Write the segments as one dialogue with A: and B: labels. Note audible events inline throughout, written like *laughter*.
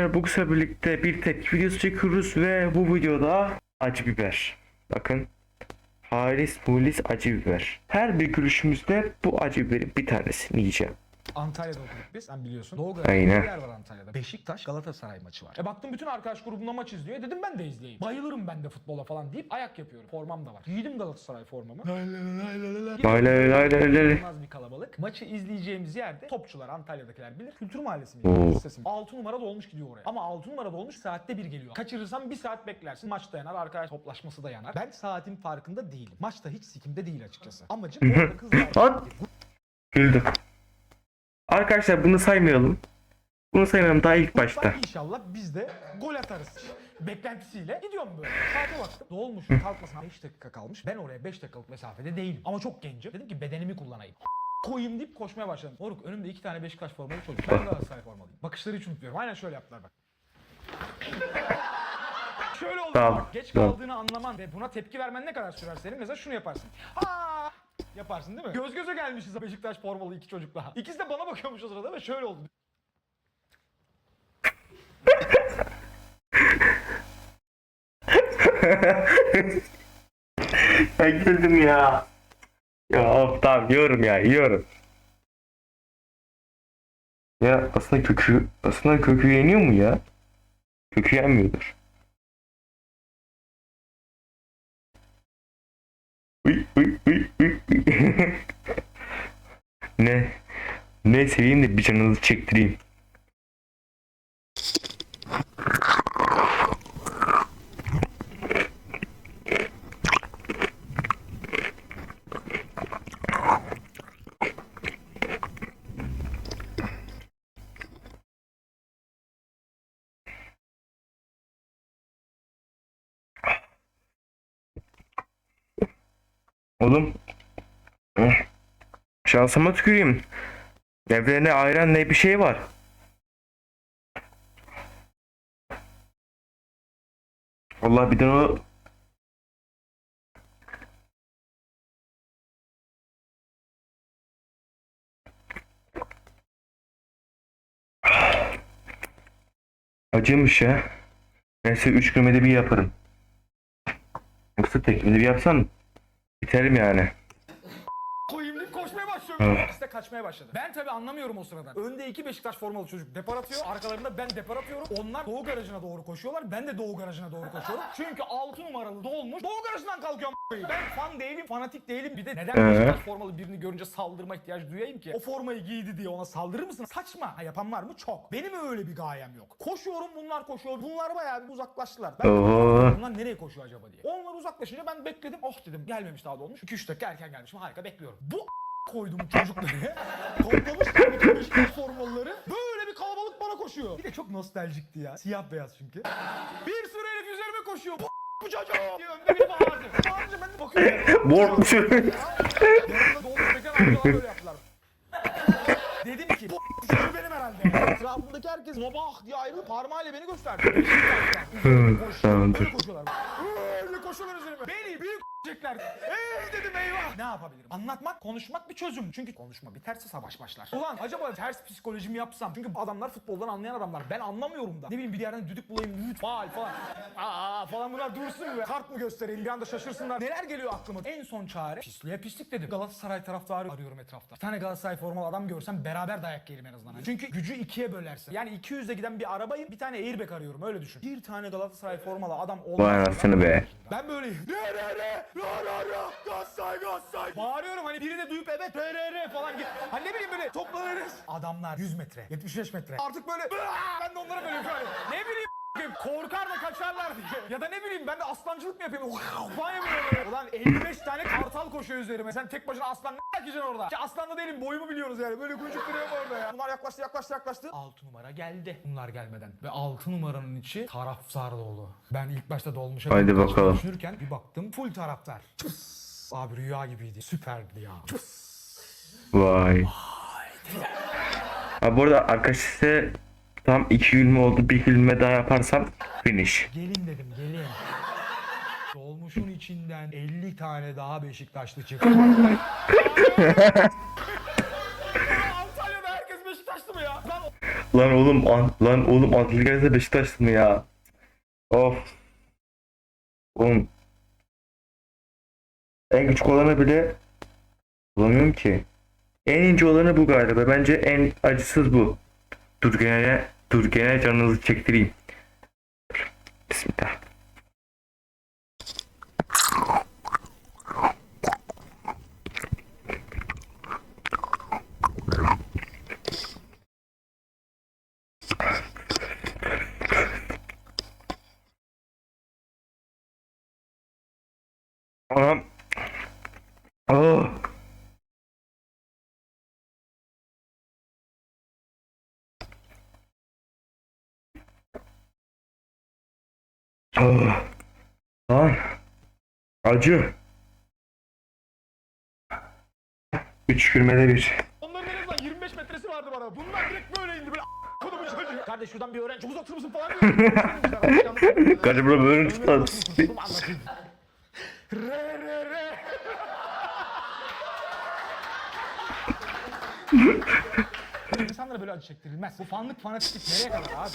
A: Arkadaşlar bu birlikte bir tepki videosu çekiyoruz ve bu videoda acı biber. Bakın. Halis mulis acı biber. Her bir gülüşümüzde bu acı biberin bir tanesini yiyeceğim.
B: Antalya'da okuduk biz. Sen biliyorsun. Doğu
A: Aynen.
B: Galatasaray'da yer var Antalya'da. Beşiktaş Galatasaray maçı var. E baktım bütün arkadaş grubunda maç izliyor. E dedim ben de izleyeyim. Bayılırım ben de futbola falan deyip ayak yapıyorum. Formam da var. Giydim Galatasaray formamı. İnanılmaz bir kalabalık. Maçı izleyeceğimiz yerde topçular Antalya'dakiler bilir. Kültür Mahallesi mi?
A: Oo.
B: Lisesi mi? 6 numara dolmuş gidiyor oraya. Ama 6 numara dolmuş saatte bir geliyor. Kaçırırsan bir saat beklersin. Maç da yanar. Arkadaş toplaşması da yanar. Ben saatin farkında değilim. Maçta hiç sikimde değil açıkçası. Amacım orada kızlar.
A: Güldüm. Arkadaşlar bunu saymayalım. Bunu saymayalım daha ilk başta.
B: İnşallah biz de gol atarız. Beklentisiyle gidiyorum böyle. Saate baktım. Dolmuşun kalkmasına 5 dakika kalmış. Ben oraya 5 dakikalık mesafede değilim. Ama çok gencim. Dedim ki bedenimi kullanayım. *laughs* koyayım deyip koşmaya başladım. Moruk önümde iki tane Beşiktaş formalı çocuk. Ben Galatasaray formalıyım. Bakışları hiç unutmuyorum. Aynen şöyle yaptılar bak. *laughs* Şöyle oldu.
A: Tamam,
B: geç kaldığını anlaman ve buna tepki vermen ne kadar sürer senin? Mesela şunu yaparsın. Ha! Yaparsın değil mi? Göz göze gelmişiz Beşiktaş formalı iki çocukla. İkisi de bana bakıyormuş o sırada ve şöyle oldu. *laughs*
A: Ben güldüm ya. Ya of, tamam yiyorum ya yiyorum. Ya aslında kökü aslında kökü yeniyor mu ya? Kökü yenmiyordur. *laughs* Ne? Ne seveyim de bir canınızı çektireyim. Oğlum. eh, Şansıma tüküreyim. Evrene ayran ne bir şey var. Vallahi bir de o Acımış ya. Neyse 3 günde bir yaparım. Yoksa tek bir yapsam biterim yani.
B: koyayım deyip koşmaya başlıyorum.
A: Ah.
B: İkisi de kaçmaya başladı. Ben tabii anlamıyorum o sırada. Önde iki Beşiktaş formalı çocuk depar atıyor. Arkalarında ben depar atıyorum. Onlar Doğu garajına doğru koşuyorlar. Ben de Doğu garajına doğru koşuyorum. Çünkü 6 numaralı dolmuş. Doğu garajından kalkıyorum. Ben fan değilim, fanatik değilim. Bir de neden? Beşiktaş formalı birini görünce saldırma ihtiyacı duyayım ki? O formayı giydi diye ona saldırır mısın? Saçma. Ha, yapan var mı? Çok. Benim öyle bir gayem yok. Koşuyorum bunlar koşuyor. Bunlar bayağı bir uzaklaştılar. Ben
A: Oho.
B: Bunlar nereye koşuyor acaba diye. Onlar uzaklaşınca ben bekledim. Oh dedim gelmemiş daha dolmuş. 2-3 dakika erken gelmişim. Harika bekliyorum. Bu koydum çocukları. *laughs* Toplamışlar bütün Beşiktaş formalıları. Böyle bir kalabalık bana koşuyor. Bir de çok nostaljikti ya. Siyah beyaz çünkü. Bir sürü herif üzerime koşuyor. Bu bu çocuğum diye önde biri bağırdı. Bağırınca ben de bakıyorum.
A: Borçlu.
B: Yanımda dolmuş bekleyen amcalar böyle yaptılar. Dedim ki bu çocuğu benim herhalde. Etrafımdaki herkes nobah diye ayrılıp parmağıyla beni gösterdi.
A: Tamamdır.
B: böyle koşuyorlar. Öyle koşuyorlar üzerime. Beni büyük çekler. Ey dedim eyvah. Ne yapabilirim? Anlatmak, konuşmak bir çözüm. Çünkü konuşma biterse savaş başlar. Ulan acaba ters psikolojimi yapsam? Çünkü adamlar futboldan anlayan adamlar. Ben anlamıyorum da. Ne bileyim bir yerden düdük bulayım, lüt, faal falan. Aa falan bunlar dursun be. Kart mı göstereyim bir anda şaşırsınlar. Neler geliyor aklıma? En son çare pisliğe pislik dedim. Galatasaray taraftarı arıyorum etrafta. Bir tane Galatasaray formalı adam görsem beraber dayak yiyelim en azından. Hani Çünkü gücü ikiye bölersin. Yani 200'e giden bir arabayı bir tane airbag arıyorum öyle düşün. Bir tane Galatasaray formalı adam olmaz.
A: Vay anasını be.
B: Ben böyleyim. Ne ne ne? La la la. Galatasaray Galatasaray. Bağırıyorum hani biri de duyup evet re falan. gibi. Hani ne bileyim böyle toplanırız. Adamlar 100 metre, 75 metre. Artık böyle ben de onlara böyle böyle. Ne bileyim korkar da kaçarlar diye. Ya da ne bileyim ben de aslancılık mı yapayım? Falan yapıyorum böyle. Ulan 55 tane kartal koşuyor üzerime. Sen tek başına aslan ne yapacaksın orada? Ki aslan da değilim boyumu biliyorsunuz yani. Böyle kuyruk duruyorum orada ya. Bunlar yaklaştı yaklaştı yaklaştı. 6 numara geldi. Bunlar gelmeden. Ve 6 numaranın içi taraftar dolu. Ben ilk başta dolmuşa
A: Haydi bakalım.
B: Düşünürken bir baktım full taraftar. Abi rüya gibiydi. Süperdi ya.
A: Vay. Ha bu arada arkadaşlar tam iki gülme oldu. Bir gülme daha yaparsam finish.
B: Gelin dedim gelin. Dolmuşun içinden 50 tane daha Beşiktaşlı çıktı. Antalya'da herkes Beşiktaşlı mı ya? Lan
A: Lan oğlum an, lan oğlum Abdülkadir Beşiktaşlı mı ya? Of. Oğlum. En küçük olanı bile bulamıyorum ki. En ince olanı bu galiba. Bence en acısız bu. Dur gene, dur gene canınızı çektireyim. Bismillah. Anam. Oh. Oh. Lan. Acı. Üç gülmede bir.
B: Onların en azından 25 metresi vardı bana. Bunlar direkt böyle indi böyle kodumun çocuğu. Kardeş şuradan bir öğren. Çok uzatır mısın falan diyor. *laughs*
A: Galiba böyle tutan.
B: Re re re. İnsanlara böyle acı çektirilmez. Bu fanlık fanatiklik nereye kadar abi?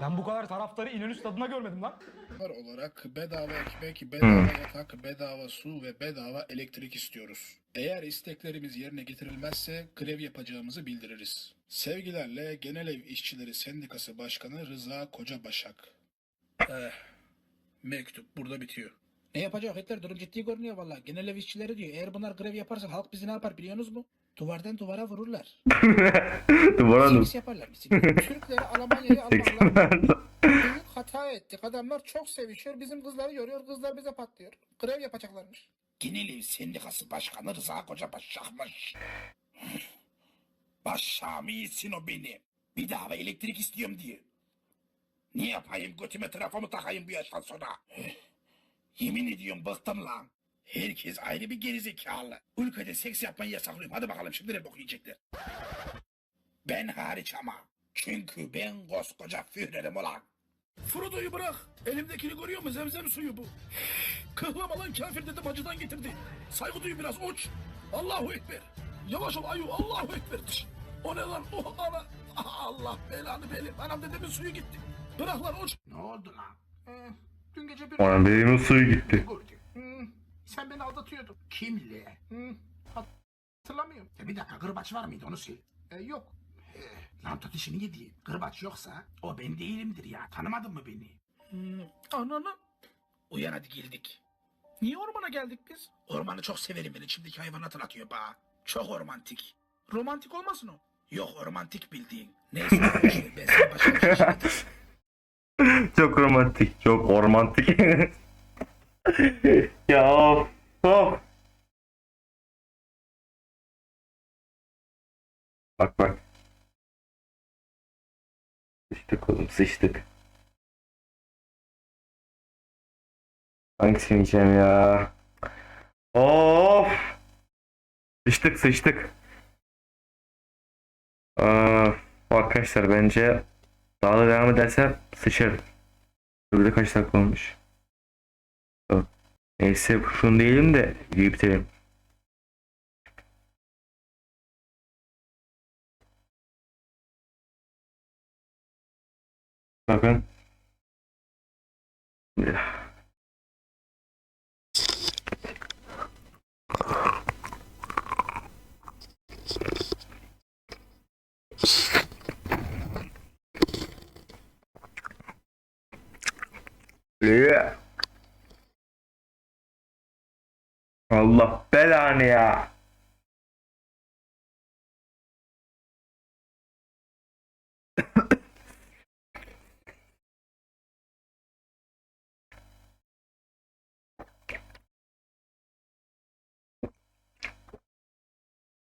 B: Ben bu kadar taraftarı İnönü stadına görmedim lan.
C: olarak bedava ekmek, bedava yatak, bedava su ve bedava elektrik istiyoruz. Eğer isteklerimiz yerine getirilmezse grev yapacağımızı bildiririz. Sevgilerle Genel Ev İşçileri Sendikası Başkanı Rıza Kocabaşak. Eh, mektup burada bitiyor. Ne yapacak Hitler? Durum ciddi görünüyor valla. Genel ev işçileri diyor. Eğer bunlar grev yaparsa halk bizi ne yapar biliyorsunuz mu? Duvardan duvara vururlar. *laughs*
A: Duvara dur.
C: Seks yaparlar bizi. Türkleri Almanya'ya *laughs* büyük hata ettik. Adamlar çok sevişiyor. Bizim kızları yoruyor. Kızlar bize patlıyor. Grev yapacaklarmış. Genel Ev Sendikası Başkanı Rıza Koca Başakmış. Başağımı yesin o beni. Bir daha ve elektrik istiyorum diye. Ne yapayım götüme trafomu takayım bu yaştan sonra. Yemin ediyorum bıktım lan. Herkes ayrı bir gerizekalı. Ülkede seks yapmayı yasaklıyorum. Hadi bakalım şimdi ne bok yiyecekler. Ben hariç ama. Çünkü ben koskoca Führer'im ulan. Frodo'yu bırak. Elimdekini görüyor musun? Zemzem suyu bu. Kıhlama lan kafir dedim acıdan getirdi. Saygı duy biraz uç. Allahu Ekber. Yavaş ol ayu Allahu Ekber. Tış. O ne lan? O ana. Ah, Allah belanı benim. Anam dedemin suyu gitti. Bırak lan uç. Ne oldu lan? Ee, dün gece bir...
A: Ulan benim suyu gitti.
C: Sen beni aldatıyordun. Kimle? Hmm, hatırlamıyorum. Ya bir dakika gırbaç var mıydı onu sil. E, yok. E, lan tut işini yedi. Gırbaç yoksa o ben değilimdir ya. Tanımadın mı beni? Hmm, ananı. Uyan hadi girdik. Niye ormana geldik biz? Ormanı çok severim ben. İçimdeki hayvan hatırlatıyor bana. Çok romantik. Romantik olmasın o? Yok romantik bildiğin. Neyse ben sana başka bir şey. *laughs*
A: Çok romantik, çok ormantik. *laughs* *laughs* ya of, of. Bak bak. Sıçtık oğlum sıçtık. Hangisini yiyeceğim ya? Of. Sıçtık sıçtık. Aa, arkadaşlar bence daha da devam edersem sıçarım. Burada kaç dakika olmuş? Yok. Neyse şunu diyelim de bitirelim. Bakın. Yeah. Allah belanı ya.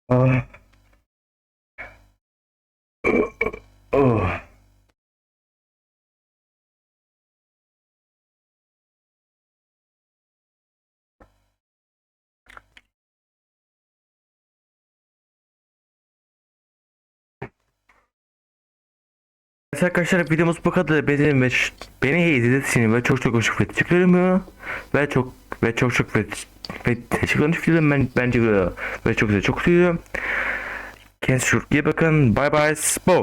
A: Ah. Arkadaşlar videomuz bu kadar. Benim ve beni izlediğiniz ve çok çok çok teşekkür ederim. Ve çok ve çok çok ve, ve teşekkür ederim ben bence ve çok güzel çok seviyorum. Kendinize çok iyi bakın. Bye bye. Spo.